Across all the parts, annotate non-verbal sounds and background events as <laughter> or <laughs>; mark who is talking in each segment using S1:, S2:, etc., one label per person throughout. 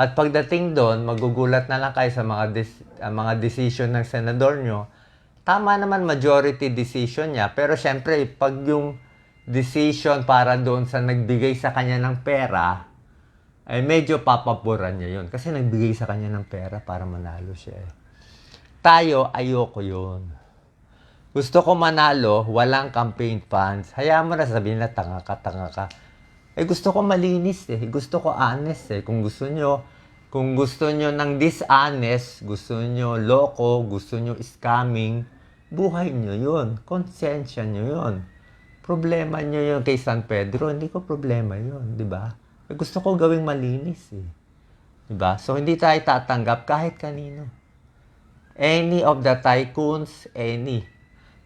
S1: At pagdating doon, magugulat na lang kayo sa mga des- ah, mga decision ng senador nyo. Tama naman majority decision niya, pero syempre pag yung decision para doon sa nagbigay sa kanya ng pera, ay medyo papaboran niya yun. Kasi nagbigay sa kanya ng pera para manalo siya. eh. Tayo, ayoko yun. Gusto ko manalo, walang campaign funds. Hayaan mo na sabihin na tanga ka, tanga ka. Eh gusto ko malinis eh. Gusto ko honest eh. Kung gusto nyo, kung gusto nyo ng dishonest, gusto nyo loko, gusto nyo scamming, buhay nyo yun. Konsensya nyo yun. Problema nyo yun kay San Pedro, hindi ko problema yun, di ba? Eh, gusto ko gawing malinis eh. Di ba? So hindi tayo tatanggap kahit kanino. Any of the tycoons, any.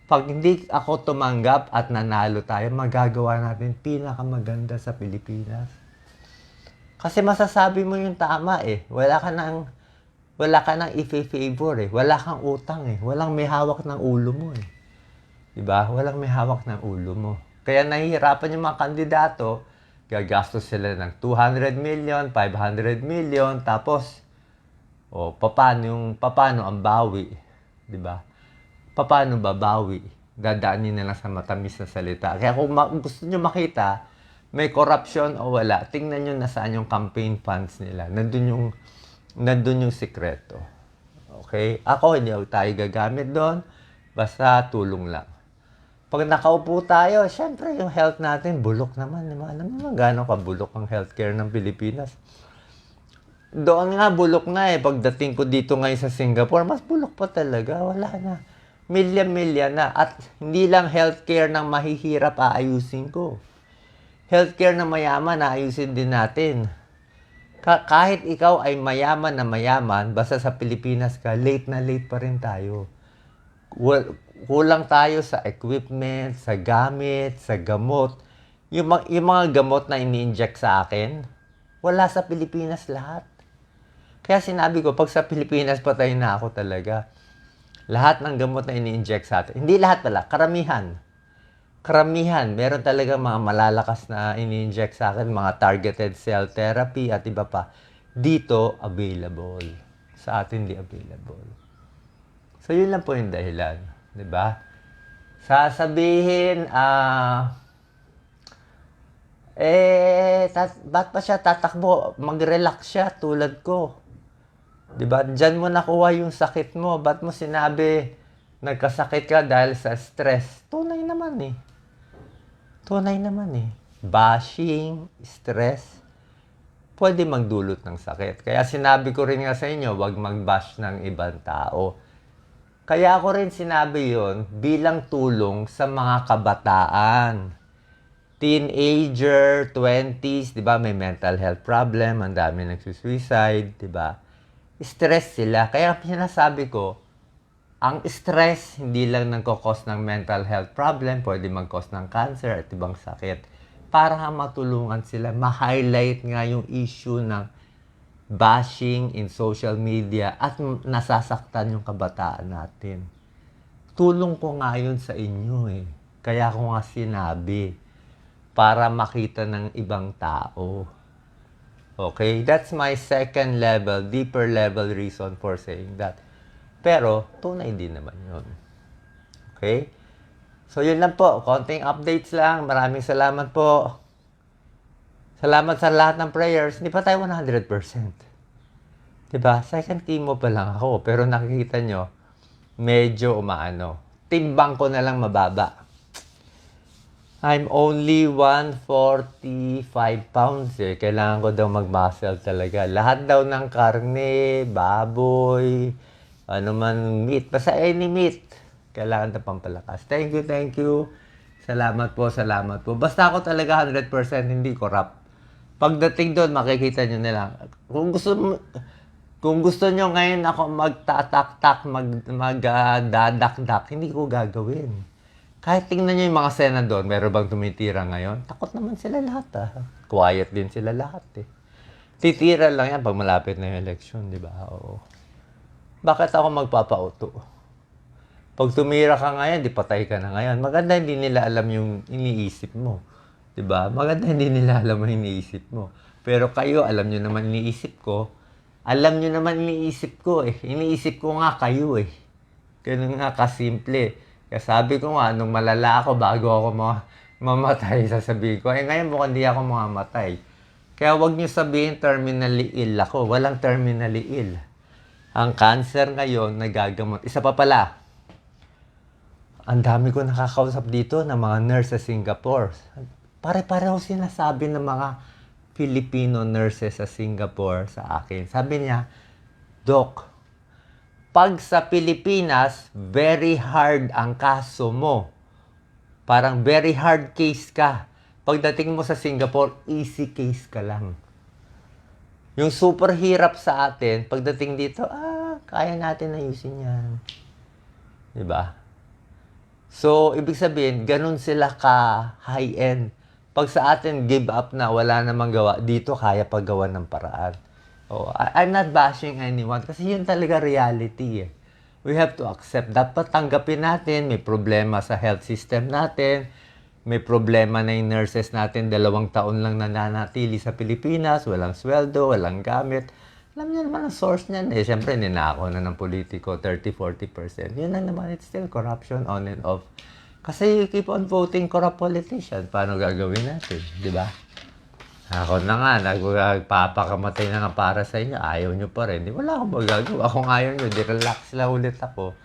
S1: Pag hindi ako tumanggap at nanalo tayo, magagawa natin pinakamaganda sa Pilipinas. Kasi masasabi mo yung tama eh. Wala ka nang wala ka nang i-favor eh. Wala kang utang eh. Walang may hawak ng ulo mo eh. 'Di ba? Walang may hawak ng ulo mo. Kaya nahihirapan yung mga kandidato, gagastos sila ng 200 million, 500 million, tapos o paano yung paano ang bawi, 'di ba? Paano babawi? Dadaanin na lang sa matamis na salita. Kaya kung ma- gusto nyo makita, may corruption o wala, tingnan nyo nasaan yung campaign funds nila. Nandun yung, nandun yung sikreto. Okay? Ako, hindi ako tayo gagamit doon. Basta tulong lang. Pag nakaupo tayo, syempre yung health natin, bulok naman. Alam mo gano'n ka bulok ang healthcare ng Pilipinas. Doon nga, bulok na eh. Pagdating ko dito ngayon sa Singapore, mas bulok pa talaga. Wala na. Milya-milya na. At hindi lang healthcare ng mahihirap aayusin ko. Healthcare ng mayaman, aayusin din natin. Ka- kahit ikaw ay mayaman na mayaman, basta sa Pilipinas ka, late na late pa rin tayo. Well, kulang tayo sa equipment, sa gamit, sa gamot. Yung, yung mga gamot na ini-inject sa akin, wala sa Pilipinas lahat. Kaya sinabi ko, pag sa Pilipinas patay na ako talaga. Lahat ng gamot na ini-inject sa atin. Hindi lahat pala, karamihan. Karamihan. Meron talaga mga malalakas na ini-inject sa akin, mga targeted cell therapy at iba pa. Dito, available. Sa atin, di available. So, yun lang po yung dahilan. ba? Sasabihin, ah, eh, tat, ba't pa siya tatakbo? Mag-relax siya tulad ko. 'Di ba? Diyan mo nakuha yung sakit mo. Ba't mo sinabi nagkasakit ka dahil sa stress? Tunay naman eh. Tunay naman eh. Bashing, stress, pwede magdulot ng sakit. Kaya sinabi ko rin nga sa inyo, wag mag-bash ng ibang tao. Kaya ako rin sinabi yon bilang tulong sa mga kabataan. Teenager, 20s, di ba, may mental health problem, ang dami nagsusuicide, di ba? Stress sila. Kaya sinasabi ko, ang stress hindi lang nagkakos ng mental health problem, pwede mag-cause ng cancer at ibang sakit. Para nga matulungan sila, ma-highlight nga yung issue ng bashing in social media at nasasaktan yung kabataan natin. Tulong ko nga yun sa inyo eh. Kaya ko nga sinabi para makita ng ibang tao. Okay? That's my second level, deeper level reason for saying that. Pero, tunay din naman yun. Okay? So, yun lang po. Konting updates lang. Maraming salamat po. Salamat sa lahat ng prayers. Hindi pa tayo 100%. Diba? Second chemo pa lang ako. Pero nakikita nyo, medyo umaano. Timbang ko na lang mababa. I'm only 145 pounds eh. Kailangan ko daw mag-muscle talaga. Lahat daw ng karne, baboy, ano man meat. Basta any meat. Kailangan na pampalakas. Thank you, thank you. Salamat po, salamat po. Basta ako talaga 100% hindi corrupt. Pagdating doon, makikita nyo nila. Kung gusto mo, kung gusto nyo ngayon ako magtatak-tak, mag, magdadakdak, hindi ko gagawin. Kahit tingnan nyo yung mga senador, meron bang tumitira ngayon? Takot naman sila lahat ah. Quiet din sila lahat eh. Titira lang yan pag malapit na yung election, di ba? Oo. Bakit ako magpapauto? Pag tumira ka ngayon, di patay ka na ngayon. Maganda hindi nila alam yung iniisip mo. 'Di ba? Maganda hindi nila alam ang iniisip mo. Pero kayo, alam nyo naman iniisip ko. Alam nyo naman iniisip ko eh. Iniisip ko nga kayo eh. Ganun nga kasimple. Kaya sabi ko nga, nung malala ako bago ako ma- mamatay, <laughs> sasabihin ko, eh ngayon mukhang di ako mamamatay. Kaya wag nyo sabihin terminally ill ako. Walang terminally ill. Ang cancer ngayon, nagagamot. Isa pa pala, ang dami ko nakakausap dito ng mga nurse sa Singapore. Pare-pareho sinasabi ng mga Filipino nurses sa Singapore sa akin. Sabi niya, Doc, pag sa Pilipinas, very hard ang kaso mo. Parang very hard case ka. Pagdating mo sa Singapore, easy case ka lang. Yung super hirap sa atin, pagdating dito, ah, kaya natin ayusin yan. ba? So, ibig sabihin, ganun sila ka high-end. Pag sa atin, give up na, wala namang gawa, dito kaya paggawa ng paraan. Oh, I- I'm not bashing anyone kasi yun talaga reality eh. We have to accept. Dapat tanggapin natin, may problema sa health system natin, may problema na yung nurses natin, dalawang taon lang nananatili sa Pilipinas, walang sweldo, walang gamit. Alam niyo naman ang source niyan eh. Siyempre, ninako na ng politiko, 30-40%. Yun lang naman, it's still corruption on and off. Kasi you keep on voting corrupt politician. Paano gagawin natin? Di ba? Ako na nga, nagpapakamatay na nga para sa inyo. Ayaw nyo pa rin. Di wala akong magagawa. Kung ayaw nyo, di relax lang ulit ako.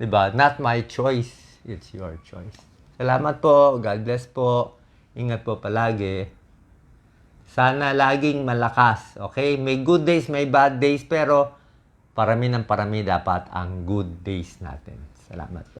S1: Di ba? Not my choice. It's your choice. Salamat po. God bless po. Ingat po palagi. Sana laging malakas. Okay? May good days, may bad days. Pero parami ng parami dapat ang good days natin. Salamat po.